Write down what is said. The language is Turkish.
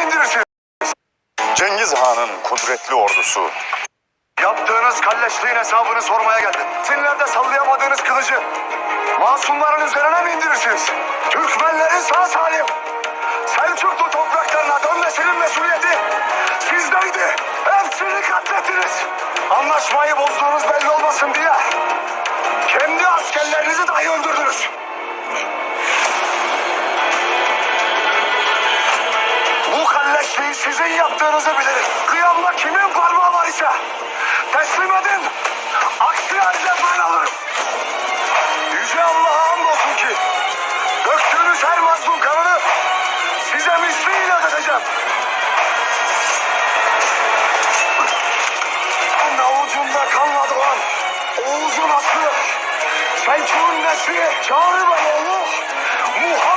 mi indirirsiniz? Cengiz Han'ın kudretli ordusu Yaptığınız kalleşliğin hesabını sormaya geldim. Sinirlerde sallayamadığınız kılıcı masumların üzerine mi indirirsiniz? Türkmenlerin sağ salim Selçuklu topraklarına dönmesinin mesuliyeti sizdeydi. Hepsini katlettiniz. Anlaşmayı bozduğunuz belli olmasın diye kendi askerlerinizi dahi öldürdünüz. Kalleşliği sizin yaptığınızı bilirim. Kıyamda kimin parmağı var ise teslim edin. Aksi halde ben alırım. Yüce Allah'a hamdolsun ki döktüğünüz her mazlum kanını size misliyle ödeteceğim. Avucunda kanla doğan Oğuz'un aslı Selçuk'un nesli Çağrı Beyoğlu Muhammed